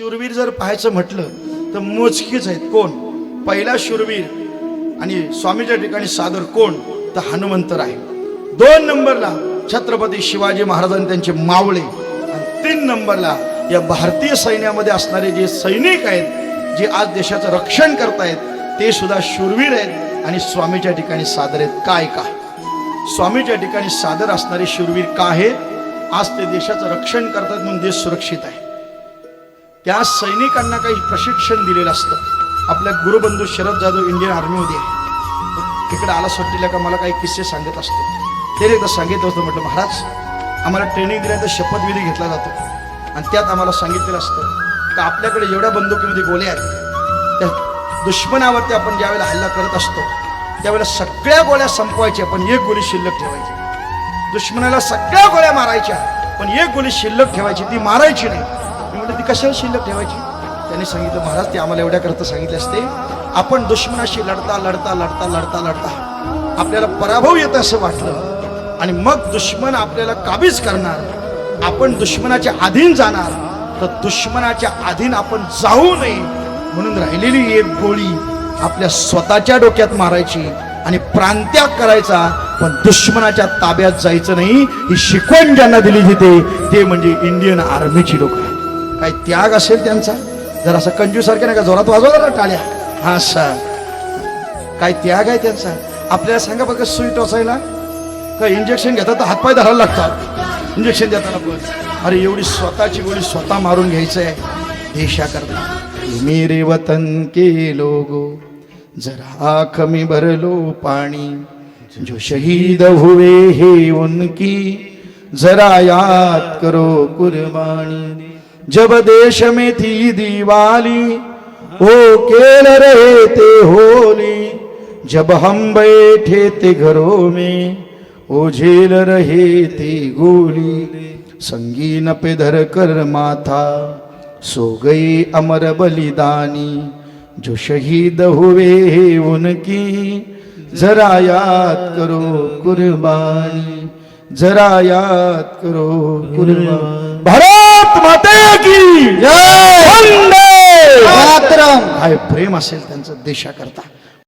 शूरवीर जर पाहायचं म्हटलं तर मोजकीच आहेत. कोण? पहिला शूरवीर आणि स्वामीच्या ठिकाणी सादर कोण? तर हनुमंतर आहे दोन नंबरला छत्रपती शिवाजी महाराजांनी त्यांचे मावळे. आणि तीन नंबरला या भारतीय सैन्यामध्ये असणारे जे सैनिक आहेत जे आज देशाचं रक्षण करतायत ते सुद्धा शूरवीर आहेत आणि स्वामीच्या ठिकाणी सादर आहेत. काय का? स्वामीच्या ठिकाणी सादर असणारे शूरवीर का आहेत? आज ते देशाचं रक्षण करतात म्हणून देश सुरक्षित आहे. त्या सैनिकांना काही प्रशिक्षण दिलेलं असतं. आपल्या गुरुबंधू शरद जाधव इंडियन आर्मीमध्ये आहे. तिकडे आला सुट्टीला का मला काही किस्से सांगत असतो. ते एकदा सांगितलं होतं म्हटलं महाराज आम्हाला ट्रेनिंग दिल्यानंतर शपथविधी घेतला जातो. आणि त्यात आम्हाला सांगितलेलं असतं का आपल्याकडे एवढ्या बंदुकीमध्ये गोळ्या आहेत. त्या दुश्मनावरती आपण ज्यावेळेला हल्ला करत असतो त्यावेळेला सगळ्या गोळ्या संपवायच्या पण एक गोळी शिल्लक ठेवायची. दुश्मनाला सगळ्या गोळ्या मारायच्या पण एक गोळी शिल्लक ठेवायची ती मारायची नाही. मी म्हटलं ती कशाला शिल्लक ठेवायची? त्यांनी सांगितलं महाराज ते आम्हाला एवढ्या करता सांगितले असते. आपण दुश्मनाशी लढता लढता लढता लढता लढता आपल्याला पराभव येत असं वाटलं आणि मग दुश्मन आपल्याला काबीज करणार. आपण दुश्मनाच्या अधीन जाणार. तर दुश्मनाच्या अधीन आपण जाऊ नये. म्हणून राहिलेली एक गोळी आपल्या स्वतःच्या डोक्यात मारायची आणि प्रांत्याग करायचा. पण दुश्मनाच्या ताब्यात जायचं नाही. ही शिकवण ज्यांना दिली तिथे ते म्हणजे इंडियन आर्मीची लोक. काय त्याग असेल त्यांचा जर असं कंजूसारखे नाही का जोरात वाजवा जरा टाळ्या. हा असा. काय त्याग आहे त्यांचा. आपल्याला सांगा बघा सुई टोचायला? का इंजेक्शन घेतात तर हातपाय धरायला लागतात. इंजेक्शन देताना पण अरे एवढी स्वतःची गोळी स्वतः मारून घ्यायचं आहे देशाकरता मेरे वतन के लोगो जरा कमी भरलो पाणी. जो शहीद हुवे हे उनकी. जरा याद करो कुर्बानी. जब देश में थी दिवाली ओ खेल रहे थे होली। जब हम बैठे थे घरों में ओ झेल रहे थे गोली। संगीन पे धर कर माथा, सो गई अमर बलिदानी। जो शहीद हुए उनकी, जरा याद करो कुर्बानी। जरा याद करो भारत माते की! वंदे। मातरम काय प्रेम असेल त्यांचं देशाकरता?